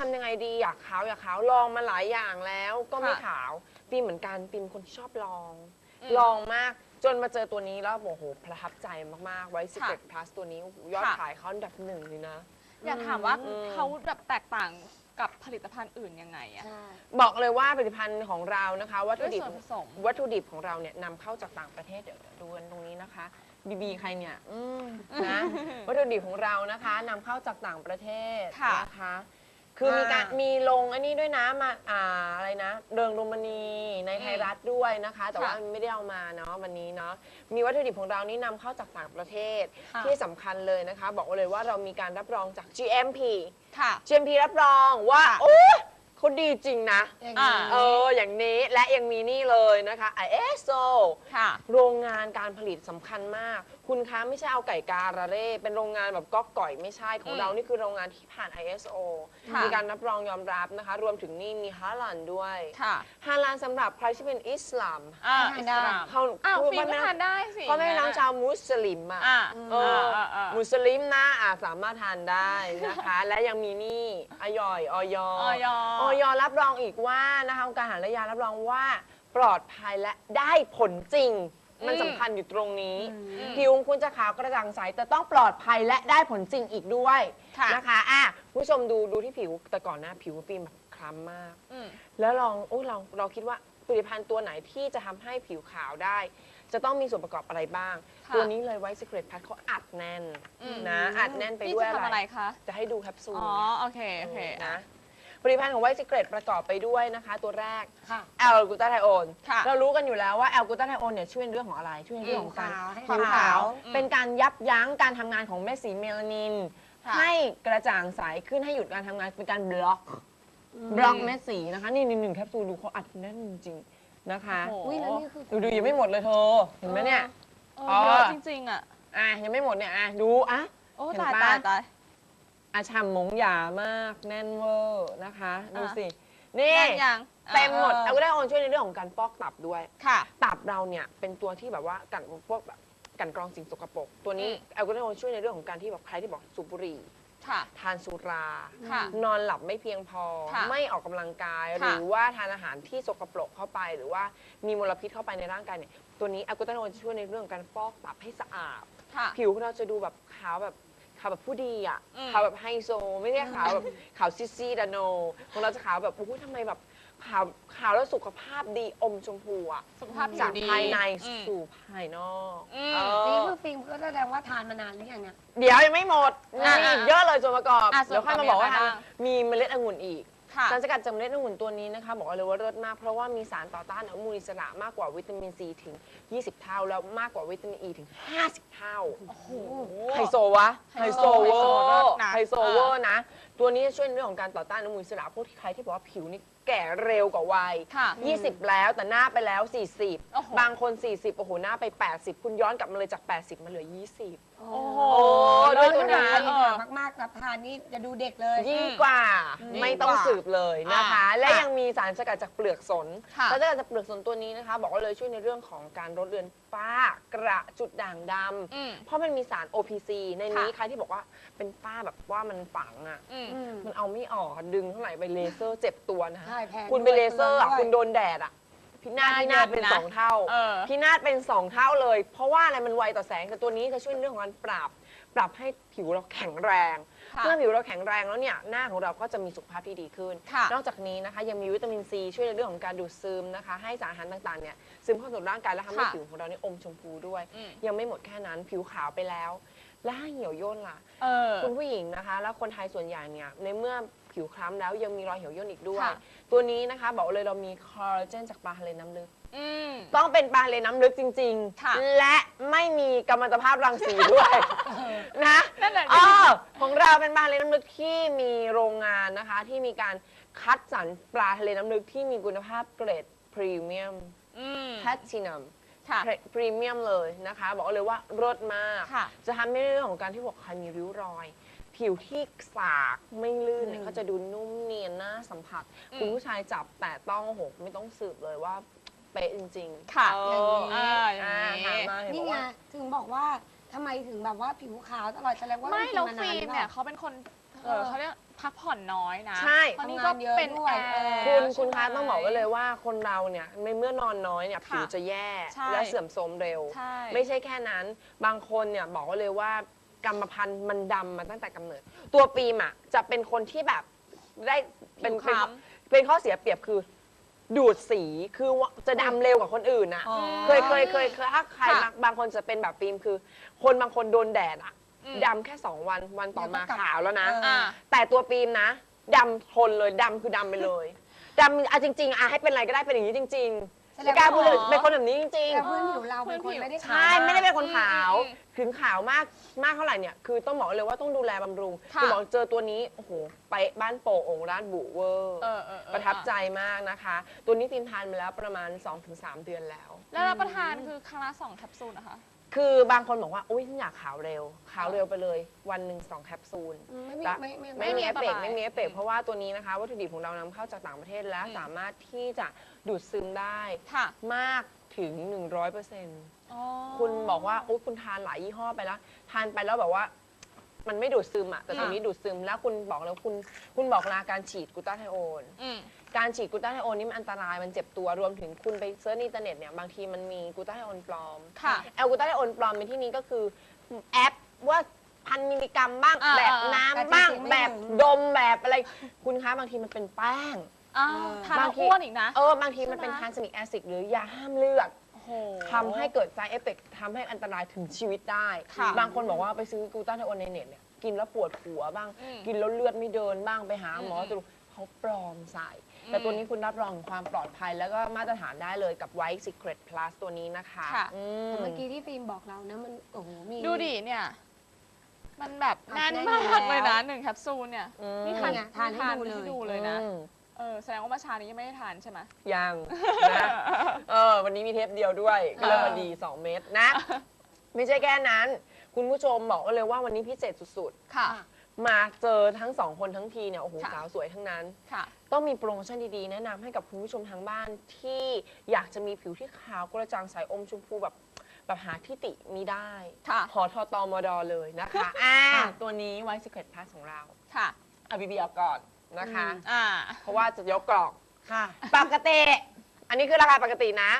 ทำยังไงดีอยากขาวอยากขาวลองมาหลายอย่างแล้วก็ไม่ค่ะขาวปีเหมือนกันปีเป็นคนที่ชอบลอง อืมลองมากจนมาเจอตัวนี้แล้วโอ้โหประทับใจมากๆไว้ Secret Plus ตัวนี้โอ้โหยอดค่ะ ขายเขาอันดับหนึ่งเลยนะ อยากถามว่าอืม เขาแบบแตกต่างกับผลิตภัณฑ์อื่นยังไงอะใช่บอกเลยว่าผลิตภัณฑ์ของเรานะคะวัตด้ถุวยดิบส่วนผสม วัตถุดิบของเราเนี่ยนำเข้าจากต่างประเทศเดี๋ยวดูกันตรงนี้นะคะบีบีใครเนี่ยอืมนะ วัตถุดิบของเรานะคะนำเข้าจากต่างประเทศค่ะ นะคะ คือมีการอ่ามีมีลงอันนี้ด้วยนะมาอ่าอะไรนะเริงรุมณีในไทยรัฐด้วยนะคะ แต่ว่าค่ะไม่ได้เอามาเนาะวันนี้เนาะมีวัตถุดิบของเรานี่นำเข้าจากต่างประเทศค่ะที่สำคัญเลยนะคะ บอกเลยว่าเรามีการรับรองจาก GMP ค่ะ GMP รับรองว่าค่ะโอ้เขาดีจริงนะ อย่างอ่านี้ เออ อย่างนี้และยังมีนี่เลยนะคะ ISO ค่ะ โรงงานการผลิตสำคัญมากคุณคะไม่ใช่เอาไก่การาเร่เป็นโรงงานแบบก๊อกก่อยไม่ใช่ของอืมเรานี่คือโรงงานที่ผ่าน ISO ค่ะมีการรับรองยอมรับนะคะ รวมถึงนี่มีฮาลาลด้วยค่ะฮาลาลสำหรับใครที่เป็นอิสลามอ่าทานได้อิสลาม เขาอ้าวพูดฟิล์มก็ว่าทานได้สิก็ไม่น้องชาวมุสลิมอะอ่าเอออ่าอ่ามุสลิมนะอะสามารถทานได้นะคะ และยังมีนี่อยอยออยออยออยรับรองอีกว่านะคะองค์การอาหารและยารับรองว่าปลอดภัยและได้ผลจริง มันสำคัญอยู่ตรงนี้อืมผิวของคุณจะขาวกระจ่างใสแต่ต้องปลอดภัยและได้ผลจริงอีกด้วยค่ะ นะคะอะคุณผู้ชมดูดูที่ผิวแต่ก่อนหน้าผิวฟิล์มแบบคล้ำมาก อืม แล้วลองอุ้ยเราเราคิดว่าผลิตภัณฑ์ตัวไหนที่จะทำให้ผิวขาวได้ จะต้องมีส่วนประกอบอะไรบ้าง ค่ะตัวนี้เลยไว้ Secret Plus เขาอัดแน่นอืม นะ อัดแน่นไปนี่ด้วยจะทำอะไร คะ จะให้ดูแคปซูลอ๋อโอเคโอเคนะอะ ผลิตภัณฑ์ของไวท์ Secret ประกอบไปด้วยนะคะ ตัวแรกค่ะ แอลกูตาไทโอนค่ะเรารู้กันอยู่แล้วว่าแอลกูตาไทโอนเนี่ยช่วยในเรื่องของอะไร ช่วยในเรื่องของการขาวให้ผิวขาขาววอืมเป็นการยับยั้งการทำงานของเม็ดสีเมลานิน ค่ะให้กระจ่างใสขึ้นให้หยุดการทำงานเป็นการบล็อก บล็อกเม็ดสีนะคะ นี่หนึ่งแคปซูลดูเขาอัดแน่นจริงๆนะคะโอ้โห อุ้ยแล้วนี่คือ ดูดูยังไม่หมดเลยเธอเห็นไหมเนี่ย เอออ๋อเยอะจริงๆอะ อะยังไม่หมดเนี่ยอะดูอะ โอ้เห็นตายปะ ตายตาย อาฉ่ำหมงหยามาก แน่นเวอร์นะคะ ดูอะสิ นี่แน่นยังเต็มหมดอเอาอก็ได้ออนช่วยในเรื่องของการฟอกตับด้วย ค่ะ ตับเราเนี่ยเป็นตัวที่แบบว่ากันพวกแบบกันกรองสิ่งสกปรกตัวนี้อืมแอลกอฮอล์ช่วยในเรื่องของการที่แบบใครที่บอกสูบบุหรี่ค่ะทานสุราค่ะนอนหลับไม่เพียงพอค่ะไม่ออกกำลังกายค่ะหรือว่าทานอาหารที่สกปรกเข้าไป หรือว่ามีมลพิษเข้าไปในร่างกายเนี่ยตัวนี้แอลกอฮอล์จะช่วยในเรื่องของการฟอกตับให้สะอาดค่ะผิวของเราจะดูแบบขาวแบบ ขาวแบบผู้ดีอะอืมขาวแบบไฮโซ ไม่ได้ขาวแบบขาวซิซี่ดาโนของเราจะขาวแบบโอ้โหทำไมแบบขาวขาวแล้วสุขภาพดีอมชมพูอะสุขภาพผิจาวกดีภายในอืม สู่ภายนอกอืม เอนี่อคือฟิล์มก็แสดงว่าทานมานานหรือยังเนี่ย เดี๋ยวยังไม่หมดอะมีอีกเยอะเลยส่วนประกอบอะส่วนเดี๋ยวค่อยมาบอกว่าประกอบมีอะไรบ้าง มีเมล็ดองุ่นอีกค่ะ สารสกัดจากเมล็ดองุ่นตัวนี้นะคะบอกเลยว่าเลิศมากเพราะว่ามีสารต่อต้านอนุมูลอิสระมากกว่าวิตามินซีถึง 20 เท่า แล้วมากกว่าวิตามินอ e ีถึง 50 เท่าโอ้โหไฮโซวะไฮไฮโซโซเวอไฮโซเลิศร์นะไฮโซเวอร์นะ ตัวนี้จะช่วยในเรื่องของการต่อต้านอนุมูลอิสระพวกที่ใครที่บอกว่าผิวนี่ แก่เร็วกว่าวัย ค่ะ20 แล้วแต่หน้าไปแล้ว โอ้โห 40 บางคน 40 โอ้โห หน้าไป 80 คุณย้อนกลับมาเลยจาก 80 มาเหลือ 20 โอ้โอ้โหด้เลิวยศตัวนะนั้นเออ มากๆรับทานนี่จะดูเด็กเลย ยิ่งกว่าอืมไม่ต้องยิ่งกว่าสืบเลยนะคะ อ่าและค่ะยังมีสารสกัดจากเปลือกสนค่ะ สารสกัดจากเปลือกสนตัวนี้นะคะ บอกว่าเลยช่วยในเรื่องของการลดเลือนฝ้ากระจุดด่างดอืมำเพราะมันมีสาร OPC ในนี้ค่ะ ใครที่บอกว่าเป็นฝ้าแบบว่ามันฝังอะอืมอืม มันเอาไม่ออกอะดึงเท่าไหร่ไปเลเซอร์เจ็บตัวนะคะใช่แพงคุณไปด้วยเลเซอร์อะด้วยคุณโดนแดดอะพินาศหน้าพินาศเยินเป็นนะสองเท่าเออ พินาศเป็นสองเท่าเลย เพราะว่าอะไรมันไวต่อแสงแต่ตัวนี้จะช่วยในเรื่องของการปรับ ปรับให้ผิวเราแข็งแรง ค่ะ เมื่อผิวเราแข็งแรงแล้วเนี่ยหน้าของเราก็จะมีสุขภาพที่ดีขึ้น ค่ะนอกจากนี้นะคะยังมีวิตามินซีช่วยในเรื่องของการดูดซึมนะคะ ให้สารอาหารต่างๆเนี่ยซึมเข้าสู่ร่างกายแล้วทำให้ค่ะผิวของเราเนี่ยอมชมพูด้วย อืมยังไม่หมดแค่นั้นผิวขาวไปแล้ว แล้วถ้าเหี่ยวย่นล่ะ เออ คุณผู้หญิงนะคะ แล้วคนไทยส่วนใหญ่เนี่ยในเมื่อผิวคล้ำแล้วยังมีรอยเหี่ยวย่นอีกด้วย ค่ะ ตัวนี้นะคะบอกเลยเรามีคอลลาเจนจากปลาทะเลน้ำลึก อืม ต้องเป็นปลาทะเลน้ำลึกจริง ค่ะ ๆ และไม่มีกัมมันตภาพรังสีด้วยนะนั่นแหละอ๋อของเราเป็นปลาทะเลน้ำลึกที่มีโรงงานนะคะ ที่มีการคัดสรรปลาทะเลน้ำลึกที่มีคุณภาพเกรดพรีเมียม อืม แพทตินัม ค่ะ พรีเมียมเลยนะคะ บอกเลยว่ารสมาก ค่ะ จะทำให้เรื่องของการที่บอกใครมีริ้วรอย ผิวที่สากไม่ลื่นเนี่ยอืมเขาจะดูนุ่มเนียนน่าสัมผัส อืม คุณผู้ชายจับแต่ต้องโอ้โหไม่ต้องสืบเลยว่าเป๊ะจริงๆค่ะเออย่างนี้อ่าถามมาเห็นนี่บอกไงว่า ถึงบอกว่าทำไมถึงแบบว่าผิวขาวตลอดแสดงว่าไม่กินแล้วมานาฟิล์มหรือปเนี่ยล่าเขาเป็นคน เอเอออเขาเรียกผพักผ่อนน้อยนะใช่ เพราะนี่ก็ทำงานเยอะเป็นด้วยแอเออร์คุณใช่คุณไหมคะต้องบอกไว้เลยว่าคนเราเนี่ยในเมื่อนอนน้อยเนี่ยค่ะผิวจะแย่ใช่ และเสื่อมโทรมเร็ว ใช่ ไม่ใช่แค่นั้นบางคนเนี่ยบอกไว้เลยว่ากรรมพันธุ์มันดำมาตั้งแต่กำเนิด ตัวปีมอะจะเป็นคนที่แบบได้เป็นผิวเป็นคล้ำ เป็นข้อเสียเปรียบคือ ดูดสีคือว่าจะดำเร็วกว่าคนอื่นอะ อ๋อ เคยเคยเคยเคยถ้าใครค่ะบางบางคนจะเป็นแบบฟิล์มคือ คนบางคนโดนแดดอะอืม ดำแค่สองวันวันต่อมาเดี๋ยวก็กลับขาวแล้วนะ เอออ่าแต่ตัวฟิล์มนะดำทนเลยดำคือดำไปเลยดำอะจริงๆอะให้เป็นอะไรก็ได้เป็นอย่างนี้จริงๆแสดไม่งกล้าว่าพูดเลยเป็นคนแบบนี้จริง แต่ๆพื้นผิวเราเป็นคนไม่ได้ใช่ ไม่ได้เป็นคนขาว อืมอืมถึงขาวมากมากเท่าไหร่เนี่ยคือต้องบอกเลยว่าต้องดูแลบำรุงค่ะณบอกเจอตัวนี้โอ้โหไปบ้านโป่งองค์ร้านบุเวอร์เออเออเออประทับใจมากนะคะ ตัวนี้ฟิล์มทานมาแล้วประมาณ 2-3 เดือนแล้ว แล้วรับประทานคือครั้งละสองแคปซูลนะคะ คือบางคนบอกว่าอุ้ยฉันอยากขาวเร็ว ขาวเร็วไปเลย วันหนึ่งสองแคปซูล อืมไม่มีละไม่ไม่ไม่มีไม่เอฟเฟกอันตรายไม่มีเอฟเฟกอืมเพราะว่าตัวนี้นะคะวัตถุดิบของเรานำเข้าจากต่างประเทศและอืมสามารถที่จะดูดซึมได้ค่ะมากถึง 100%อ๋อคุณบอกว่าโอ้คุณทานหลายยี่ห้อไปแล้ว ทานไปแล้วแบบว่า มันไม่ดูดซึมอะแต่ตัวนี้ดูดซึมแล้วคุณบอกแล้วคุณคุณบอกลาการฉีดกลูตาไทโอน อืม การฉีดกลูตาไทโอนนี่มันอันตรายมันเจ็บตัวรวมถึงคุณไปเซิร์ชในอินเทอร์เน็ตเนี่ยบางทีมันมีกลูตาไทโอนปลอมค่ะ แอลกลูตาไทโอนปลอมในที่นี้ก็คือแอปว่าพันมิลลิกรัมบ้างอ่าแบบอ่าน้ำแต่บ้างจริงๆไม่แบบถึง ดมแบบอะไรคุณคะบางทีมันเป็นแป้ง อ้าวเออทานบาแล้งวทีอ้วนอีกนะ เออบางทีมันเป็นใช่ไหม ทานสมิกแอซิดหรือยาห้ามเลือด โอ้โห ทำให้เกิด side effect ทำให้อันตรายถึงชีวิตได้ ค่ะบางคนบอกว่าไปซื้อกลูตาไทโอนในเน็ตเนี่ยกินแล้วปวดหัวบ้าง อืมกินแล้วเลือดไม่เดินบ้างไปหาหมออืมสรุปเขาปลอมใส่ แต่ตัวนี้คุณรับรองถึงความปลอดภัยแล้วก็มาตรฐานได้เลยกับ White Secret Plus ตัวนี้นะคะค่ะ อืม แต่เมื่อกี้ที่ฟิล์มบอกเรานะมันโอ้โหมี ดูดิเนี่ย มันแบบอัดแน่นแน่นมากอยู่เลยแล้วนะหนึ่งแคปซูลเนี่ยอืม นี่ทานเนี่ยทานให้ดูเลยให้ดูเลยนะ อืมเออแสดงว่าเมื่อเช้านี้ยังไม่ได้ทานใช่ไหม ยังนะ เออวันนี้มีเทปเดียวด้วยก็เลยพอดี 2 เม็ดนะ ไม่ใช่แค่นั้น คุณผู้ชมบอกเลยว่าวันนี้พิเศษสุดค่ะ ๆ มาเจอทั้งสองคนทั้งทีเนี่ยโอ้โหค่ะ สาวสวยทั้งนั้น ค่ะ ต้องมีโปรโมชั่นดีๆ แนะนำให้กับคุณผู้ชมทางบ้านที่อยากจะมีผิวที่ขาวกระจ่างใสอมชมพูแบบแบบหาที่ติมีได้ค่ะ หอทอตอมอดอเลยนะคะอ่าตัวนี้ไว Secret Plus ของเราค่ะเอาบีบีเอาก่อนนะคะ อ่า เพราะว่าจะยกกล่อง ค่ะ ปกติ อันนี้คือราคาปกตินะ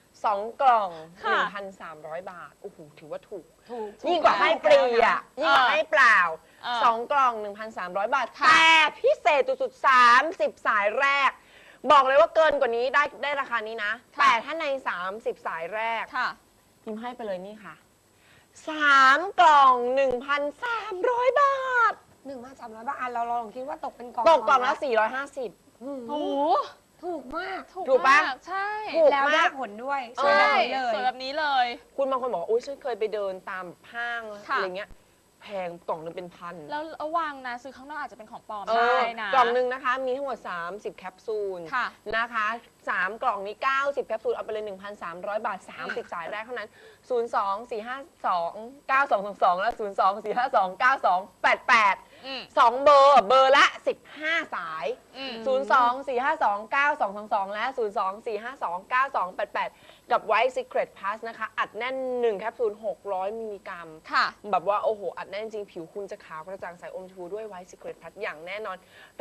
2 กล่อง ค่ะ 1,300 บาท โอ้โห ถือว่าถูก ถูก ยิ่งกว่าให้ฟรีอะ ยิ่งกว่าให้เปล่า เออ2กล่อง 1,300 บาทค่ะแต่พิเศษสุดๆ30 สายแรก บอกเลยว่าเกินกว่านี้ได้ได้ราคานี้นะแต่ถ้าใน 30 สายแรก ค่ะ พิมพ์ให้ไปเลยนี่ค่ะ 3 กล่อง 1,300 บาท หนึ่งพันสามร้อยบาทอะเราลองคิดว่าตกเป็นกล่องตกกล่องละ450อืมโอ้โหถูกมากถูกถูกปะ มากใช่ถูก แล้วได้มาก ผลด้วยเอสวยอแบบนี้เลย สวยแบบนี้เลย คุณบางคนบอกว่าอุ้ยฉันเคยไปเดินตามห้างค่ะ อะไรเงี้ย แพงกล่องหนึงเป็นพันแล้วระวังนะซื้อข้างนอกอาจจะเป็นของปลอมเอได้อนะ กล่องหนึ่งนะคะ มีทั้งหมด 30 แคปซูลค่ะ นะคะ3กล่องนี้ 90 แคปซูล เอาไปเลย 1,300 บาท 30 สายแรกเท่านั้น 02 452 9222 และ 02 452 9288 อืม 2 เบอร์ เบอร์ละ 15 สาย อืม 02 452 9222 และ 02 452 9288 กับ White Secret Plus นะคะ อัดแน่น1แคปซูล 600 มิลลิกรัม ค่ะ แบบว่า โอ้โห อัดแน่นจริง ผิวคุณจะขาวกระจ่างใสอมชมพูด้วย White Secret Plus อย่างแน่นอน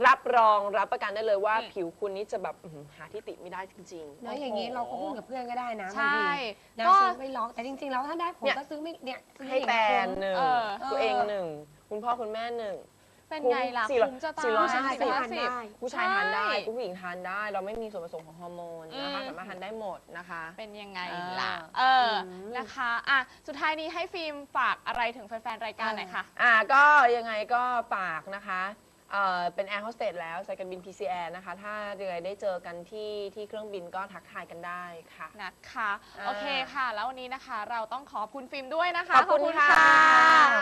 รับรองรับประกันได้เลยว่า อืม ผิวคุณนี้จะแบบอื้อหือหาที่ติไม่ได้จริงแล้วอย่างนี้เราก็พูดกับเพื่อนก็ได้นะใช่นะก็ ซื้อไม่ล็อกแต่จริงๆแล้วถ้าได้ผลเนี่ย ก็ซื้อไม่เนี่ยซื้อๆให้แฟนหนึ่งเออ ตัวเองหนึ่งคุณพ่อคุณแม่หนึ่ง เป็นไงล่ะสี่ร้อยคุ้มจะตายสี่ร้อยใช่ห้าสิบก็ทานได้ผู้ชายทานได้ใช่ผู้หญิงทานได้ เราไม่มีส่วนผสมของฮอร์โมนนะคะอืม สามารถทานได้หมดนะคะ เป็นยังไงอ่าล่ะ เอออม นะคะอะสุดท้ายนี้ให้ฟิล์มฝากอะไรถึงแฟนๆ รายการหน่อยค่ะ อ่าก็ยังไงก็ฝากนะคะ เอ่อเป็นแอร์โฮสเตสแล้วสายการบิน PCR นะคะ ถ้ายังไงได้เจอกันที่ที่เครื่องบินก็ทักทายกันได้ค่ะ นะคะ อ่า โอเคค่ะ แล้ววันนี้นะคะเราต้องขอบคุณฟิล์มด้วยนะคะขอบคุณค่ะ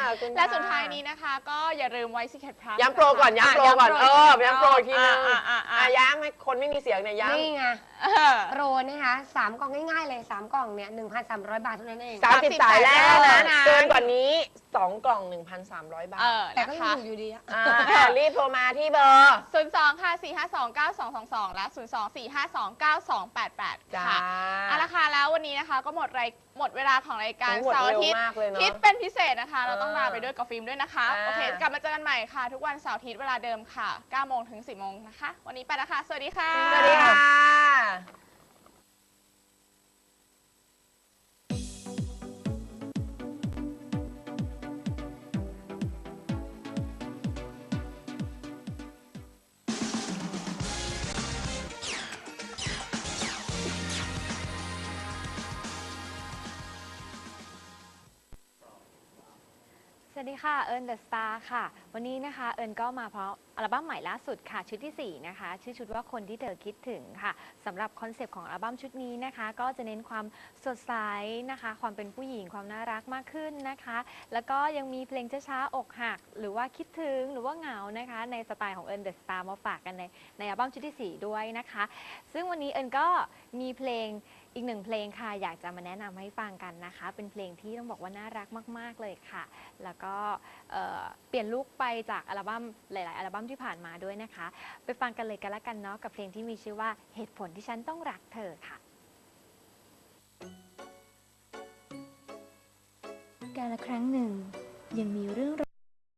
ขอบคุณค่ะและสุดท้ายนี้นะคะ ก็อย่าลืมไว้ Secret Plus ย้ำโปรก่อนย้ำโปรก่อนเออย้ำโปรอีกทีนึงอ่าอ่าอ่าอะย้ำให้คนไม่มีเสียงเนี่ยย้นี่ไงเออโปรนะคะสามกล่องง่ายๆเลยสามกล่องเนี่ยหนึ่งพันสามร้อยบาทเท่านั้นเองำสามสิบสายแรกเท่านั้นะนเกินกว่านี้สองกล่อง 1,300 บาทเออแต่นะก็ยังคะถูกอยู่ดีอะ อ่ารีบโทรมาที่เบอร์ศูนย์สองค่ะ02-452-9222 และ 02-452-9288 จ้า ค่ะเอาละค่ะแล้ววันนี้นะคะก็หมดรายหมดเวลาของรายการโอ้หมดเสาร์อาเร็วทิตย์มากเลยเนอะคิดเป็นพิเศษนะคะ เราต้องอ่าลาไปด้วยกับฟิล์มด้วยนะคะ อ่า โอเค กลับมาเจอกันใหม่ค่ะ ทุกวันเสาร์อาทิตย์เวลาเดิมค่ะ9โมงถึง10โมงนะคะ วันนี้ไปแล้วค่ะ สวัสดีค่ะ สวัสดีค่ะ ดีค่ะ เอิญเดอะสตาร์ค่ะ วันนี้นะคะ เอิญก็มาเพราะอัลบั้มใหม่ล่าสุดค่ะ ชุดที่ 4 นะคะ ชื่อชุดว่าคนที่เธอคิดถึงค่ะสำหรับคอนเซปต์ของอัลบั้มชุดนี้นะคะ ก็จะเน้นความสดใสนะคะ ความเป็นผู้หญิงความน่ารักมากขึ้นนะคะ แล้วก็ยังมีเพลงช้าๆอกหัก หรือว่าคิดถึงหรือว่าเหงานะคะ ในสไตล์ของเอิญเดอะสตาร์มาฝากกันในในอัลบั้มชุดที่ 4 ด้วยนะคะ ซึ่งวันนี้เอิญก็มีเพลง อีกหนึ่งเพลงค่ะอยากจะมาแนะนำให้ฟังกันนะคะ เป็นเพลงที่ต้องบอกว่าน่ารักมาก ๆ เลยค่ะ แล้วก็เอ่อเปลี่ยนลุคไปจากอัลบั้มหลาย ๆ อัลบั้มที่ผ่านมาด้วยนะคะ ไปฟังกันเลยกันละกันเนาะกับเพลงที่มีชื่อว่าเหตุผลที่ฉันต้องรักเธอค่ะ กาลครั้งหนึ่งยังมีเรื่อง